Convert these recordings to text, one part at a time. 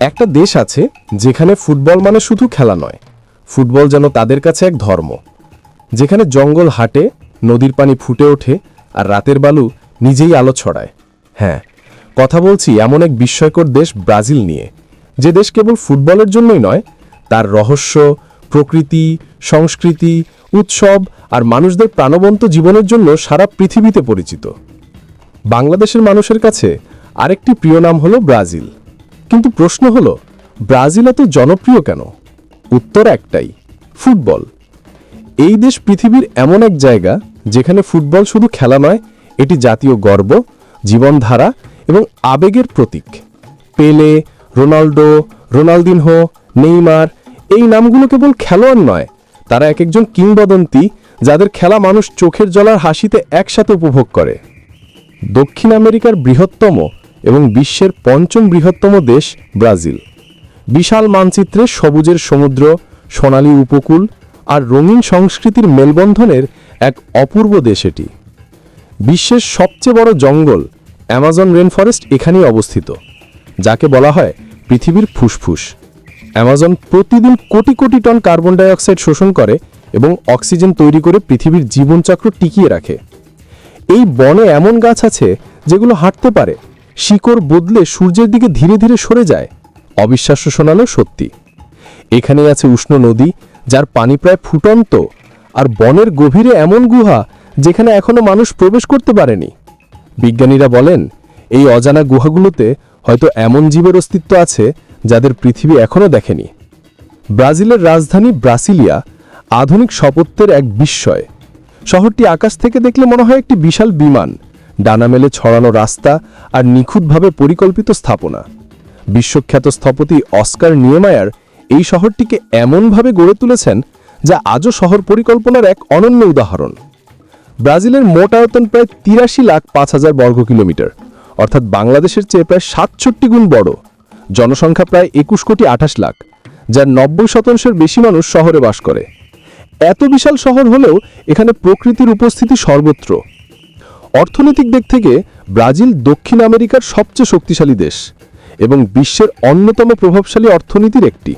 একটা দেশ আছে যেখানে ফুটবল মানে শুধু খেলা নয়, ফুটবল যেন তাদের কাছে এক ধর্ম। যেখানে জঙ্গল হাঁটে, নদীর পানি ফুটে ওঠে আর রাতের বালু নিজেই আলো ছড়ায়। হ্যাঁ কথা বলছি এমন এক বিস্ময়কর দেশ ব্রাজিল নিয়ে, যে দেশ কেবল ফুটবলের জন্যই নয়, তার রহস্য, প্রকৃতি, সংস্কৃতি, উৎসব আর মানুষদের প্রাণবন্ত জীবনের জন্য সারা পৃথিবীতে পরিচিত। বাংলাদেশের মানুষের কাছে আরেকটি প্রিয় নাম হলো ব্রাজিল। কিন্তু প্রশ্ন হলো, ব্রাজিল এত জনপ্রিয় কেন? উত্তর একটাই, ফুটবল। এই দেশ পৃথিবীর এমন এক জায়গা যেখানে ফুটবল শুধু খেলা নয়, এটি জাতীয় গর্ব, জীবনধারা এবং আবেগের প্রতীক। পেলে রোনাল্ডো রোনালদিনহো, নেইমার, এই নামগুলো কেবল খেলোয়াড় নয়, তারা এক একজন কিংবদন্তি যাদের খেলা মানুষ চোখের জলার হাসিতে একসাথে উপভোগ করে। দক্ষিণ আমেরিকার বৃহত্তম এবং বিশ্বের পঞ্চম বৃহত্তম দেশ ব্রাজিল। বিশাল মানচিত্রে সবুজের সমুদ্র, সোনালী উপকূল আর রঙিন সংস্কৃতির মেলবন্ধনের এক অপূর্ব দেশ এটি। বিশ্বের সবচেয়ে বড় জঙ্গল অ্যামাজন রেনফরেস্ট এখানেই অবস্থিত, যাকে বলা হয় পৃথিবীর ফুসফুস। অ্যামাজন প্রতিদিন crore crore ton carbon dioxide শোষণ করে এবং অক্সিজেন তৈরি করে পৃথিবীর জীবনচক্র টিকিয়ে রাখে। এই বনে এমন গাছ আছে যেগুলো হাঁটতে পারে শিকড় বদলে সূর্যের দিকে ধীরে ধীরে সরে যায়। অবিশ্বাস্য শোনালো সত্যি। এখানে আছে উষ্ণ নদী, যার পানি প্রায় ফুটন্ত, আর বনের গভীরে এমন গুহা যেখানে এখনও মানুষ প্রবেশ করতে পারেনি। বিজ্ঞানীরা বলেন, এই অজানা গুহাগুলোতে হয়তো এমন জীবের অস্তিত্ব আছে যাদের পৃথিবী এখনও দেখেনি। ব্রাজিলের রাজধানী ব্রাসিলিয়া আধুনিক শপথের এক বিস্ময়। শহরটি আকাশ থেকে দেখলে মনে হয় একটি বিশাল বিমান। ডানা মেলে ছড়ানো রাস্তা আর নিখুঁতভাবে পরিকল্পিত স্থাপনা। বিশ্বখ্যাত স্থপতি অস্কার নিয়েমায়ার এই শহরটিকে এমনভাবে গড়ে তুলেছেন যা আজও শহর পরিকল্পনার এক অনন্য উদাহরণ। ব্রাজিলের মোট আয়তন প্রায় তিরাশি লাখ পাঁচ হাজার বর্গ কিলোমিটার, অর্থাৎ বাংলাদেশের চেয়ে প্রায় সাতষট্টি গুণ বড়। জনসংখ্যা প্রায় একুশ কোটি আঠাশ লাখ, যার নব্বই শতাংশের বেশি মানুষ শহরে বাস করে। এত বিশাল শহর হলেও এখানে প্রকৃতির উপস্থিতি সর্বত্র। অর্থনৈতিক দিক থেকে ব্রাজিল দক্ষিণ আমেরিকার সবচেয়ে শক্তিশালী দেশ এবং বিশ্বের অন্যতম প্রভাবশালী অর্থনীতির একটি।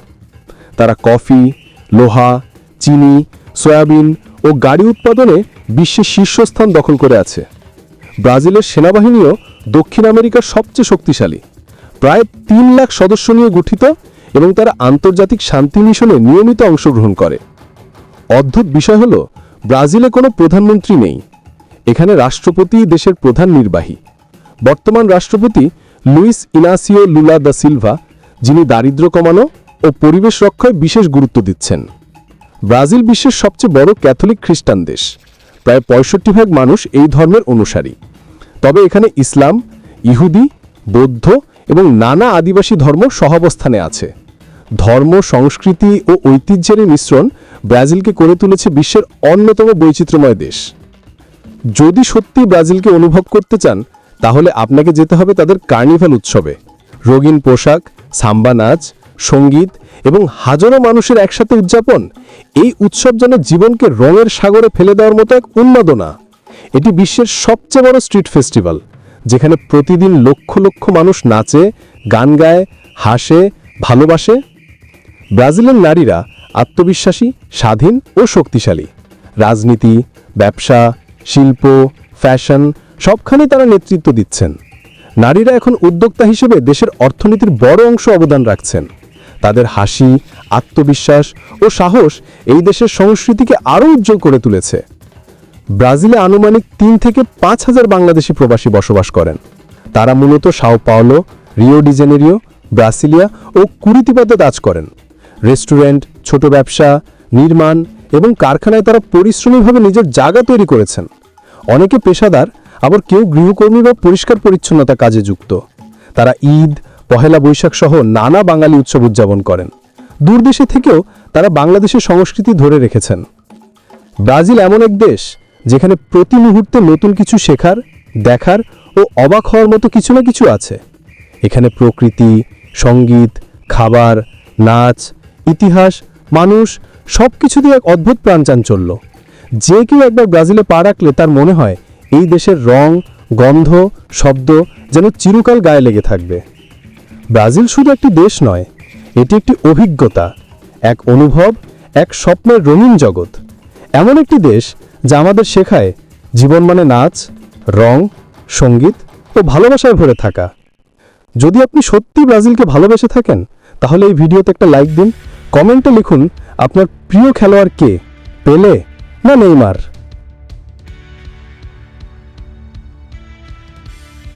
তারা কফি, লোহা, চিনি, সয়াবিন ও গাড়ি উৎপাদনে বিশ্বের শীর্ষস্থান দখল করে আছে। ব্রাজিলের সেনাবাহিনীও দক্ষিণ আমেরিকার সবচেয়ে শক্তিশালী। প্রায় তিন লাখ সদস্য নিয়ে গঠিত এবং তারা আন্তর্জাতিক শান্তি মিশনে নিয়মিত অংশগ্রহণ করে। অদ্ভুত বিষয় হল, ব্রাজিলে কোনো প্রধানমন্ত্রী নেই। এখানে রাষ্ট্রপতি দেশের প্রধান নির্বাহী। বর্তমান রাষ্ট্রপতি Luiz Inacio Lula da Silva, যিনি দারিদ্র্য কমানো ও পরিবেশ রক্ষায় বিশেষ গুরুত্ব দিচ্ছেন। ব্রাজিল বিশ্বের সবচেয়ে বড় ক্যাথলিক খ্রিস্টান দেশ। প্রায় পঁয়ষট্টি ভাগ মানুষ এই ধর্মের অনুসারী। তবে এখানে ইসলাম, ইহুদি, বৌদ্ধ এবং নানা আদিবাসী ধর্ম সহাবস্থানে আছে। ধর্ম, সংস্কৃতি ও ঐতিহ্যের মিশ্রণ ব্রাজিলকে করে তুলেছে বিশ্বের অন্যতম বৈচিত্র্যময় দেশ। যদি সত্যি ব্রাজিলকে অনুভব করতে চান, তাহলে আপনাকে যেতে হবে তাদের কার্নিভাল উৎসবে। রঙিন পোশাক, সাম্বা নাচ, সংগীত এবং হাজারো মানুষের একসাথে উদযাপন, এই উৎসব যেন জীবনকে রঙের সাগরে ফেলে দেওয়ার মতো এক উন্মাদনা। এটি বিশ্বের সবচেয়ে বড় স্ট্রিট ফেস্টিভ্যাল, যেখানে প্রতিদিন লক্ষ লক্ষ মানুষ নাচে, গান গায়, হাসে, ভালোবাসে। ব্রাজিলের নারীরা আত্মবিশ্বাসী, স্বাধীন ও শক্তিশালী। রাজনীতি, ব্যবসা শিল্প, ফ্যাশন সবখানে তারা নেতৃত্ব দিচ্ছেন। নারীরা এখন উদ্যোক্তা হিসেবে দেশের অর্থনীতির বড় অংশ অবদান রাখছেন। তাদের হাসি, আত্মবিশ্বাস ও সাহস এই দেশের সংস্কৃতিকে আরও উজ্জ্বল করে তুলেছে। ব্রাজিলে আনুমানিক তিন থেকে পাঁচ হাজার বাংলাদেশি প্রবাসী বসবাস করেন। তারা মূলত Sao Paulo, Rio de Janeiro Brasilia ও কুরিতিপাতে কাজ করেন। রেস্টুরেন্ট, ছোট ব্যবসা, নির্মাণ এবং কারখানায় তারা পরিশ্রমীভাবে নিজের জায়গা তৈরি করেছেন। অনেকে পেশাদার, আবার কেউ গৃহকর্মী বা পরিষ্কার পরিচ্ছন্নতা কাজে যুক্ত। তারা ঈদ, পহেলা বৈশাখ সহ নানা বাঙালি উৎসব উদযাপন করেন। দূরদেশে থেকেও তারা বাংলাদেশের সংস্কৃতি ধরে রেখেছেন। ব্রাজিল এমন এক দেশ যেখানে প্রতি মুহূর্তে নতুন কিছু শেখার, দেখার ও অবাক হওয়ার মতো কিছু না কিছু আছে। এখানে প্রকৃতি, সংগীত, খাবার, নাচ, ইতিহাস, মানুষ সব কিছু দিয়ে এক অদ্ভুত প্রাণচাঞ্চল্য যে কেউ একবার ব্রাজিলে পা রাখলে তার মনে হয় এই দেশের রং, গন্ধ, শব্দ যেন চিরকাল গায়ে লেগে থাকবে। ব্রাজিল শুধু একটি দেশ নয়, এটি একটি অভিজ্ঞতা, এক অনুভব, এক স্বপ্নের রঙিন জগৎ। এমন একটি দেশ যা আমাদের শেখায় জীবন মানে নাচ, রং, সংগীত ও ভালোবাসায় ভরে থাকা। যদি আপনি সত্যি ব্রাজিলকে ভালোবেসে থাকেন, তাহলে এই ভিডিওতে একটা লাইক দিন, কমেন্টে লিখুন আপনার প্রিয় খেলোয়াড় কে? পেলে না নেইমার?